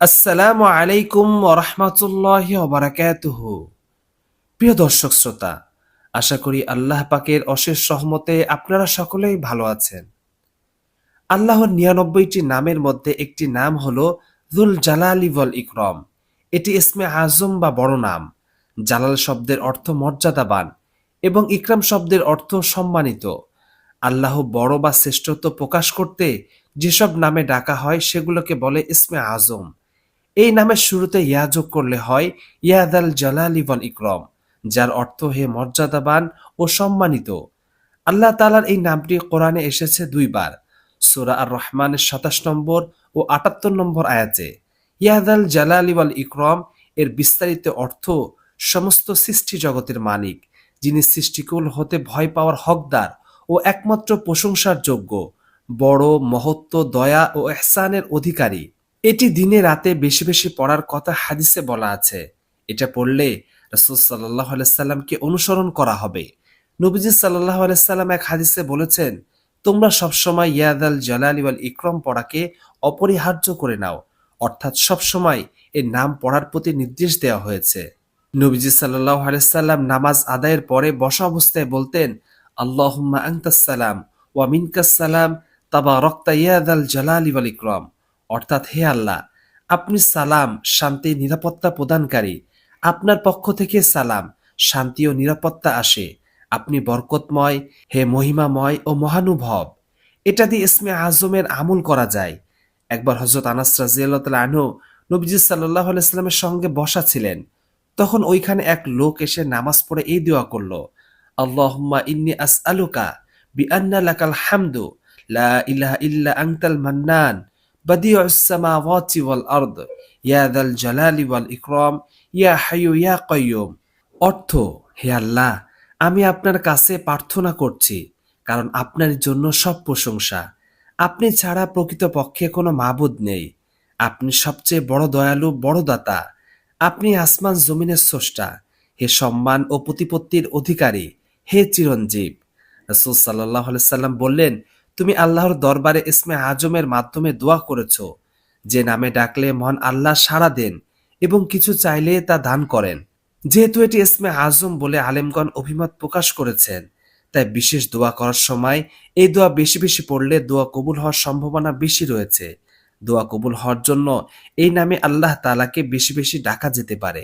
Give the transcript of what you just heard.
আসসালামু আলাইকুম ওরহমতুল্লাহ ওবরাকাতুহ প্রিয় দর্শক শ্রোতা, আশা করি আল্লাহ পাকের অশেষ সহমতে আপনারা সকলেই ভালো আছেন। আল্লাহর নিরানব্বইটি নামের মধ্যে একটি নাম হল জুল জালালি ওয়াল ইকরম। এটি ইসমে আজম বা বড় নাম। জালাল শব্দের অর্থ মর্যাদাবান এবং ইকরাম শব্দের অর্থ সম্মানিত। আল্লাহ বড় বা শ্রেষ্ঠত্ব প্রকাশ করতে যেসব নামে ডাকা হয় সেগুলোকে বলে ইসমে আজম। এই নামের শুরুতে ইয়া যোগ করলে হয় ইয়াদ আল জালালি ওয়াল ইকরম, যার অর্থ হে মর্যাদাবান ও সম্মানিত। আল্লাহ তালার এই নামটি কোরআনে এসেছে দুইবার, সুরা আর রহমানের সাতাশ নম্বর ও আটাত্তর নম্বর আয়াতে। ইয়াদ আল জালালি ওয়াল ইকরম এর বিস্তারিত অর্থ সমস্ত সৃষ্টি জগতের মালিক, যিনি সৃষ্টিকুল হতে ভয় পাওয়ার হকদার ও একমাত্র প্রশংসার যোগ্য, বড়, মহত্ব, দয়া ও এহসানের অধিকারী। এটি দিনে রাতে বেশি বেশি পড়ার কথা হাদিসে বলা আছে। এটা পড়লে রসুল সাল্লাহ সাল্লামকে অনুসরণ করা হবে। নবীজি সাল্লাহ আলাইসাল্লাম এক হাদিসে বলেছেন, তোমরা সবসময় ইয়াদ আল জালালি ওয়াল ইকরম পড়াকে অপরিহার্য করে নাও। অর্থাৎ সবসময় এর নাম পড়ার প্রতি নির্দেশ দেওয়া হয়েছে। নবীজি সাল্লাহ আলাইসাল্লাম নামাজ আদায়ের পরে বসা অবস্থায় বলতেন, আল্লাহুম্মা আংতাসালাম ওয়া মিনকাসালাম তাবা রক্তা ইয়াদ আল জালালি ওয়াল ইকরম। অর্থাৎ হে আল্লাহ, আপনি সালাম, শান্তি, নিরাপত্তা প্রদানকারী। আপনার পক্ষ থেকে সালাম, শান্তি ও নিরাপত্তা আসে। আপনি বরকতময়, হে মহিমাময় ও মহানুভব। এটা দিয়ে ইসমে আজমের আমল করা যায়। একবার হজরত আনাস রাজিয়াল্লাহ আনহু নবীজি সাল্লাহ আলাইস্লামের সঙ্গে বসা ছিলেন। তখন ওইখানে এক লোক এসে নামাজ পড়ে এই দোয়া করল, আল্লাহুম্মা ইন্নি আস আলুকা বি আন্না লাকাল হামদু, লা ইলাহা ইল্লা আংতাল মান্নান। بديع السماوات والأرض يا ذا الجلال والإكرام يا حي يا قيوم অর্থ হে আল্লাহ আমি আপনার কাছে প্রার্থনা করছি কারণ আপনার জন্য সব প্রশংসা আপনি ছাড়া প্রকৃতপক্ষে কোনো মাবুদ নেই আপনি সবচেয়ে বড় দয়ালু বড় দাতা আপনি আসমান জমিনের স্রষ্টা হে সম্মান ও প্রতিপত্তির অধিকারী হে চিরঞ্জীব রসুল সাল্লাহ সাল্লাম বললেন তুমি আল্লাহর দরবারে ইসমে আজমের মাধ্যমে দোয়া করেছ। যে নামে ডাকলে মহান আল্লাহ সাড়া দেন এবং কিছু চাইলে তা দান করেন। যেহেতু এটি ইসমে আজম বলে আলেমগণ অভিমত প্রকাশ করেছেন, তাই বিশেষ দোয়া করার সময় এই দোয়া বেশি বেশি পড়লে দোয়া কবুল হওয়ার সম্ভাবনা বেশি রয়েছে। দোয়া কবুল হওয়ার জন্য এই নামে আল্লাহ তালাকে বেশি বেশি ডাকা যেতে পারে।